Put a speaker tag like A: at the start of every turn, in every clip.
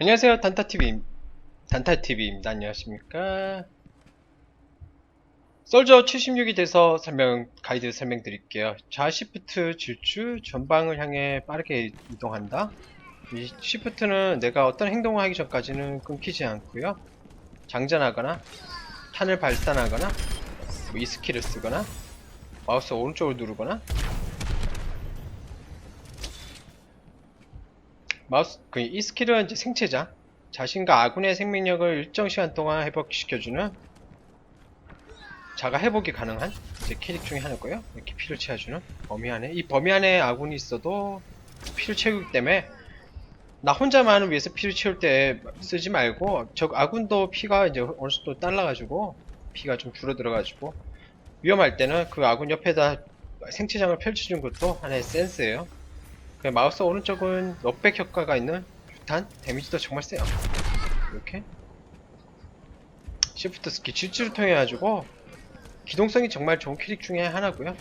A: 안녕하세요 단타TV 단타TV입니다. 안녕하십니까? 솔저 76이 돼서 설명 가이드 설명 드릴게요. 좌 시프트 질주 전방을 향해 빠르게 이동한다. 이 시프트는 내가 어떤 행동을 하기 전까지는 끊기지 않고요. 장전하거나 탄을 발산하거나 뭐 이 스킬을 쓰거나 마우스 오른쪽을 누르거나 마우스 그 이 스킬은 이제 생체자 자신과 아군의 생명력을 일정 시간 동안 회복시켜주는 자가 회복이 가능한 이제 캐릭 중에 하나고요. 이렇게 피를 채워주는 범위 안에 이 범위 안에 아군이 있어도 피를 채우기 때문에 나 혼자만을 위해서 피를 채울 때 쓰지 말고 저 아군도 피가 이제 어느 정도 딸라가지고 피가 좀 줄어들어가지고 위험할 때는 그 아군 옆에다 생체장을 펼쳐주는 것도 하나의 센스예요. 그 마우스 오른쪽은 넉백 효과가 있는 유탄 데미지도 정말 세요. 이렇게 시프트 스킬 질주를 통해 가지고 기동성이 정말 좋은 캐릭 중에 하나고요.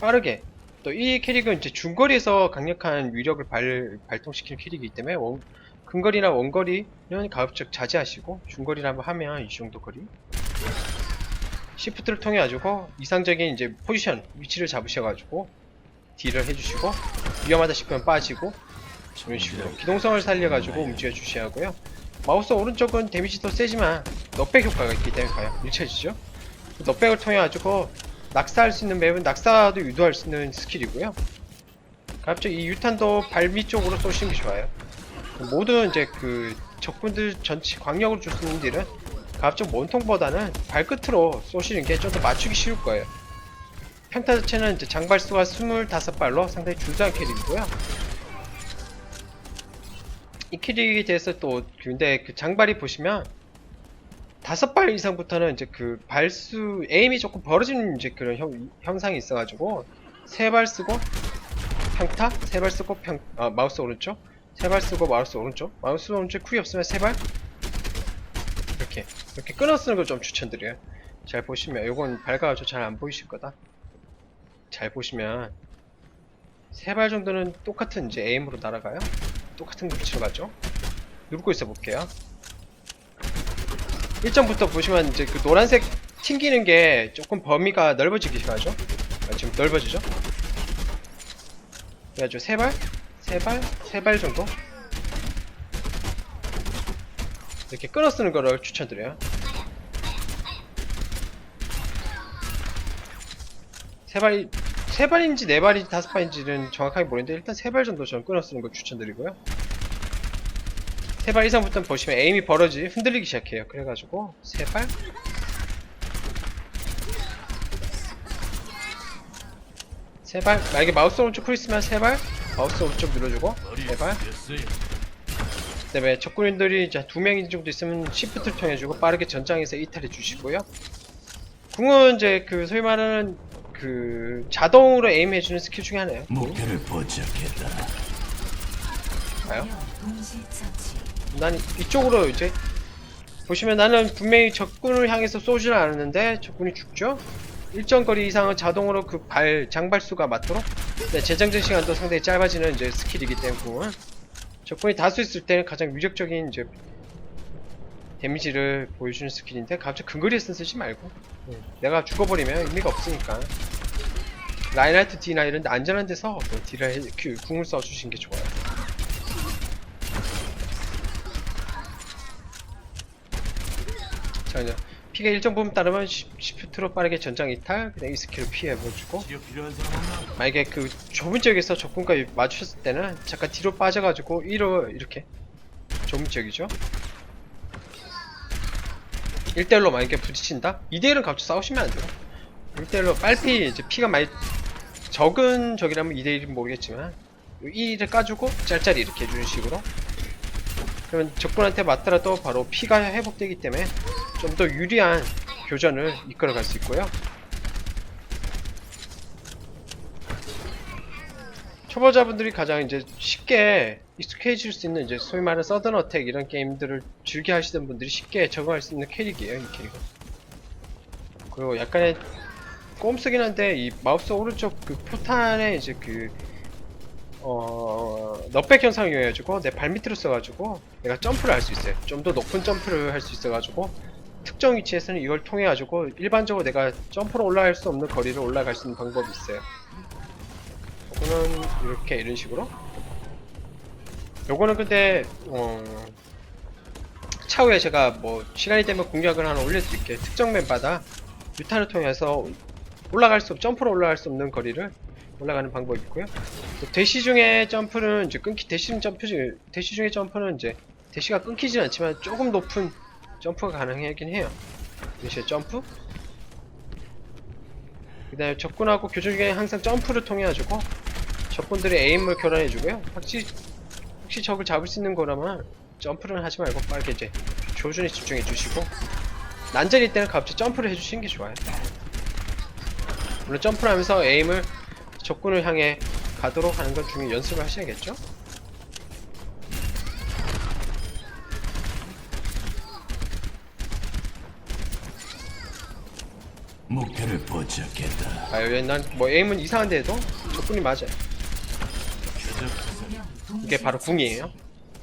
A: 빠르게 또 이 캐릭은 이제 중거리에서 강력한 위력을 발, 발동시키는 캐릭이기 때문에 원- 근거리나 원거리는 가급적 자제하시고 중거리라고 하면 이 정도 거리 시프트를 통해 가지고 이상적인 이제 포지션 위치를 잡으셔 가지고 딜을 해주시고 위험하다 싶으면 빠지고 이런 식으로 기동성을 살려가지고 움직여 주셔야 하고요. 마우스 오른쪽은 데미지도 세지만 넉백 효과가 있기 때문에 과연 밀쳐지죠. 넉백을 통해 가지고 낙사할 수 있는 맵은 낙사도 유도할 수 있는 스킬이고요. 갑자기 이 유탄도 발밑 쪽으로 쏘시는 게 좋아요. 모든 이제 그 적군들 전체 광역으로 줄수 있는 딜은 갑자기 몸통보다는 발끝으로 쏘시는 게 좀 더 맞추기 쉬울 거예요 평타 자체는 이제 장발수가 25발로 상당히 준수한 캐릭이고요. 이 캐릭에 대해서 또 근데 그 장발이 보시면 다섯 발 이상부터는 이제 그 발수 에임이 조금 벌어지는 이제 그런 형, 형상이 있어가지고 세 발 쓰고 평타 세 발 쓰고 평 아, 마우스 오른쪽 세 발 쓰고 마우스 오른쪽 마우스 오른쪽 쿨이 없으면 세 발 이렇게 이렇게 끊어 쓰는 걸 좀 추천드려요. 잘 보시면 이건 밝아가지고 잘 안 보이실 거다. 잘 보시면 세 발 정도는 똑같은 이제 에임으로 날아가요. 똑같은 위치로 가죠. 누르고 있어 볼게요. 1점부터 보시면 이제 그 노란색 튕기는 게 조금 범위가 넓어지기 시작하죠. 아, 지금 넓어지죠. 그래가지고 세 발, 세 발, 세 발 정도 이렇게 끊어 쓰는 거를 추천드려요. 세 발, 세 발인지 네 발인지 다섯 발인지는 정확하게 모르는데 일단 세 발 정도 저는 끊어 쓰는 걸 추천드리고요. 세 발 이상부터 보시면 에임이 벌어지 흔들리기 시작해요. 그래가지고 세 발, 세 발, 만약에 마우스 오른쪽 쿨 있으면 세 발, 마우스 오른쪽 눌러주고 세 발. 그다음에 적군인들이 이제 두명 정도 있으면 시프트를 통해 주고 빠르게 전장에서 이탈해 주시고요. 궁은 이제 그 소위 말하는 그 자동으로 에임해 주는 스킬 중에 하나예요.
B: 목표를 포착했다.
A: 봐요. 난 이쪽으로 이제 보시면 나는 분명히 적군을 향해서 쏘지는 않았는데 적군이 죽죠. 일정 거리 이상은 자동으로 그 발 장발수가 맞도록 네, 재장전 시간도 상당히 짧아지는 이제 스킬이기 때문에 적군이 다수 있을 때는 가장 위력적인 이제 데미지를 보여주는 스킬인데 갑자기 근거리에서 쓰지 말고 네, 내가 죽어버리면 의미가 없으니까 라인하트 D나 이런 데 안전한 데서 그 딜을 해, 그 궁을 써주시는 게 좋아요. 자, 이제 피가 일정 부분 따르면 시- 시프트로 빠르게 전장 이탈, 그냥 이 스킬을 피해보주고? 만약에 그 좁은 지역에서 적군과 마주쳤을 때는 잠깐 뒤로 빠져가지고 이로 이렇게 좁은 지역이죠. 1대1로 만약에 부딪힌다? 2대1은 갑자기 싸우시면 안 돼요. 1대1로 빨리 이제 피가 많이 적은 적이라면 2대1은 모르겠지만 1을 까주고 짤짤이 이렇게 해주는 식으로 그러면 적군한테 맞더라도 바로 피가 회복되기 때문에 좀 더 유리한 교전을 이끌어갈 수 있고요. 초보자분들이 가장 이제 쉽게 익숙해질 수 있는 이제 소위 말하는 서든 어택 이런 게임들을 즐겨 하시던 분들이 쉽게 적응할 수 있는 캐릭이에요, 이 캐릭은. 그리고 약간의 꼼수긴 한데 이 마우스 오른쪽 그 포탄에 이제 그 어, 넛백 현상을 이용해가지고 내 발밑으로 써가지고 내가 점프를 할 수 있어요. 좀 더 높은 점프를 할 수 있어가지고 특정 위치에서는 이걸 통해 가지고 일반적으로 내가 점프로 올라갈 수 없는 거리를 올라갈 수 있는 방법이 있어요. 요거는 이렇게 이런 식으로. 요거는 근데 어, 차후에 제가 뭐 시간이 되면 공략을 하나 올려드릴게요. 특정 맵마다 유탄을 통해서 올라갈 수 점프로 올라갈 수 없는 거리를 올라가는 방법이 있고요. 또 대시 중에 점프는 이제 끊기 대시 중 점프 중 대시 중에 점프는 이제 대시가 끊기진 않지만 조금 높은 점프가 가능하긴 해요. 대시의 점프. 그다음에 적군하고 교전 중에 항상 점프를 통해 가지고 적군들의 에임을 교란해 주고요. 혹시 혹시 적을 잡을 수 있는 거라면 점프를 하지 말고 빠르게 이제 조준에 집중해 주시고 난전일 때는 갑자기 점프를 해주시는 게 좋아요. 물론 점프를 하면서 에임을 적군을 향해 가도록 하는 것 중에 연습을 하셔야겠죠?
B: 목표를 포착했다.
A: 아, 여기 난뭐 에임은 이상한데 해도 적군이 맞아요. 이게 바로 궁이에요.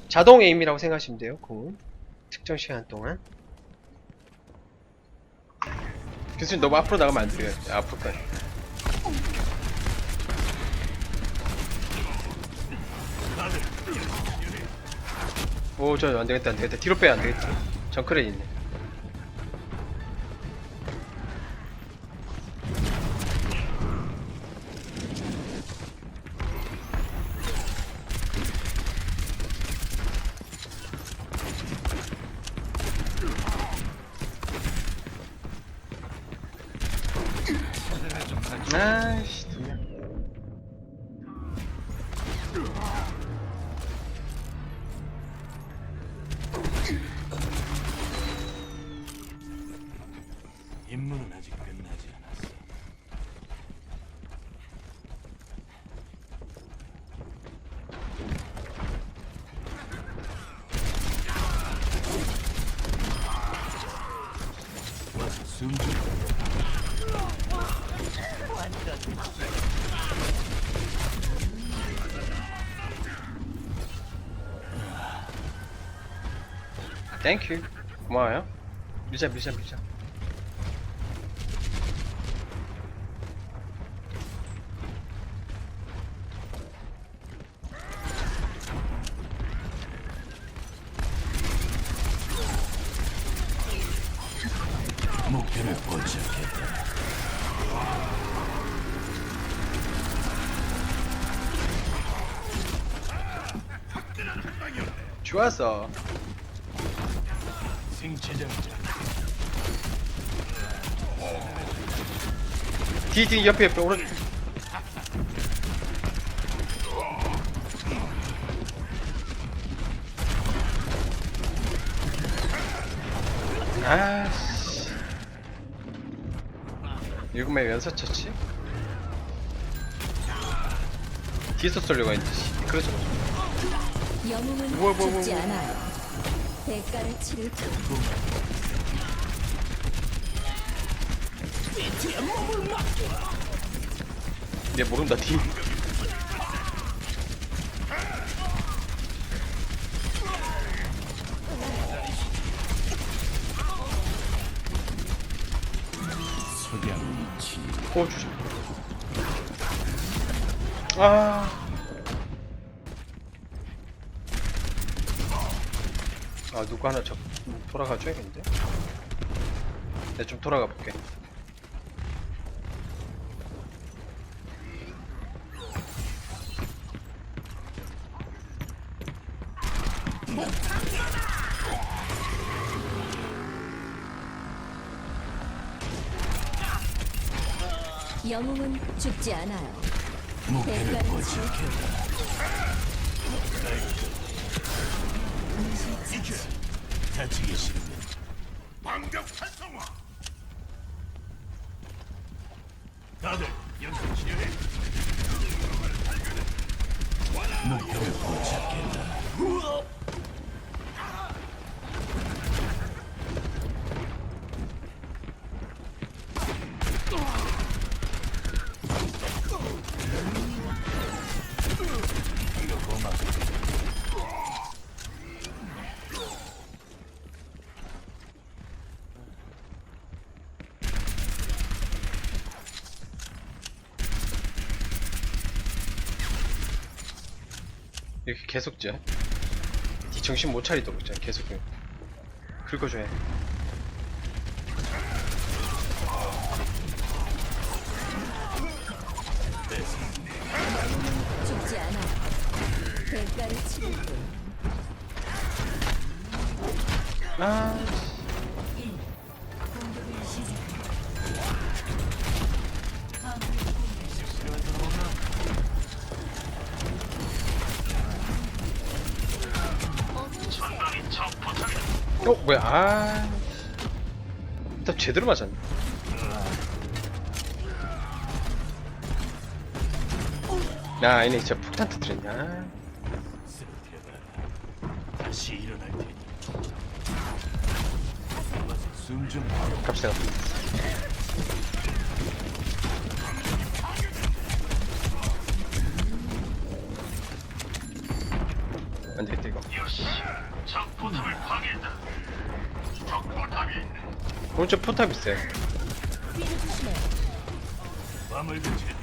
A: 자동 에임이라고 생각하시면 돼요, 궁은. 특정 시간 동안. 교수님 너무 앞으로 나가면 안 돼요. 네, 앞으로까지. 오, 저 안 되겠다, 안 되겠다. 뒤로 빼야 안 되겠다. 정크레 있네. 아이씨, 땡큐. 고마워요. 밀자, 밀자, 밀자.
B: 목표를 포착했다.
A: 좋았어. 뒤, 옆에, 옆에, 오른쪽. 아씨. 일곱 명 연사 쳤지? 뒤에서 쏠려고 씨. 그러지 마.
C: 영웅은
A: 뭐, 뭐, 뭐,
C: 죽지
A: 뭐.
C: 않아요. 대가를 치를 뿐.
A: 얘 모른다, 뒤.
B: 석양 치.
A: 오, 주심. 아. 아, 누구 하나 저 돌아가 줘야겠는데? 내가 좀 돌아가 볼게.
C: 영웅은 죽지 않아요.
B: 목표를
C: 대가를
B: 포 다. 다치기 싫으면 방벽 활성화.
A: 이렇게 계속 쪄. 니 정신 못 차리도록 쪄. 계속 긁어줘야 해.
C: 죽지 않아요. 대가를 치를 뿐.
A: 아, 어 뭐야? 아, 나 제대로 맞았네. 야, 아니네, 진짜 폭탄 터뜨렸냐?
B: 다시 일어날 테니. 숨좀
A: 갑시다. 갑시다. 오른쪽 포탑 있어요.
C: 조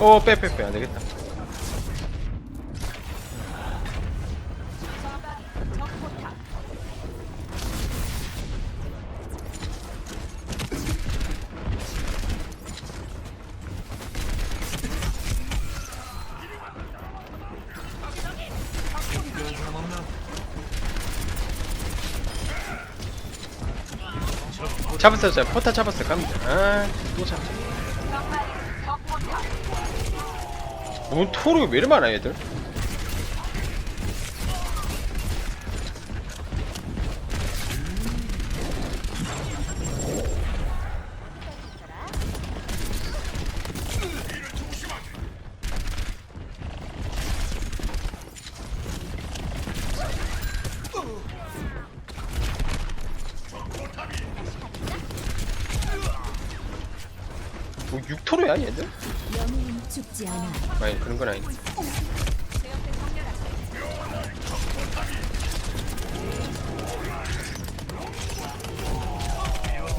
A: 오, 빼, 빼, 빼. 안 되겠다. 잡았어요, 잡 포탑 잡았어요. 갑니다. 아, 또 잡자. 뭔 토르가 왜 이리 많아, 얘들? 뭐 6토르야, 얘들?
C: 죽지 않아.
A: 아니, 그런 건 아닌데.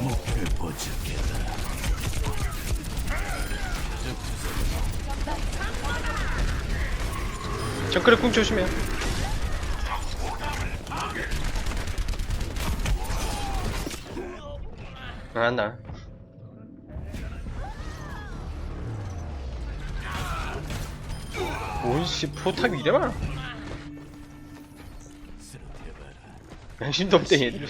B: 목표를 포착했다.
A: 정크레 쿵 조심해요. 아, 나. 뭔씨 포탑이 이래 많아? 양심도 없대 얘들.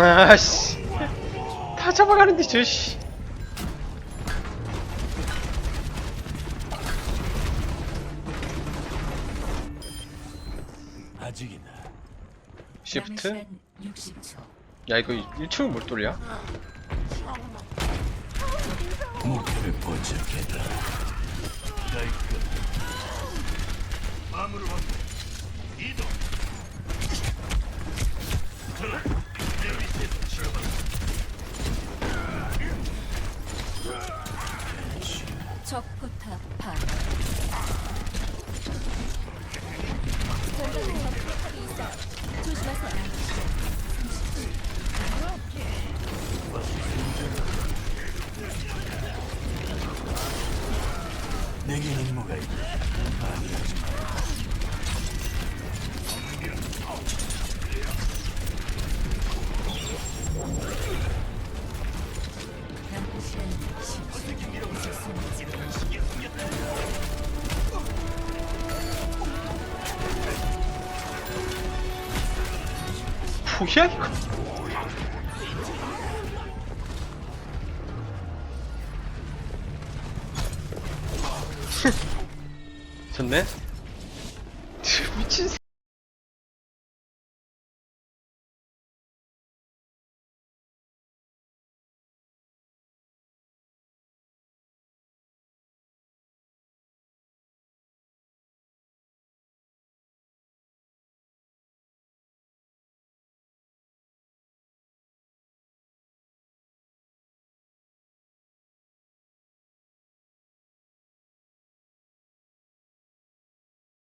A: 아씨. 다 잡아가는데 저 씨.
B: 아직이다.
A: 시프트?
C: 60초.
A: 야 이거 1층을 못 돌려?
B: 목표를 포착했다. 라이크. 마음으로 확이 내게 임무가 있다. 방해하지 마.
A: 뭐야 좋네 미친 새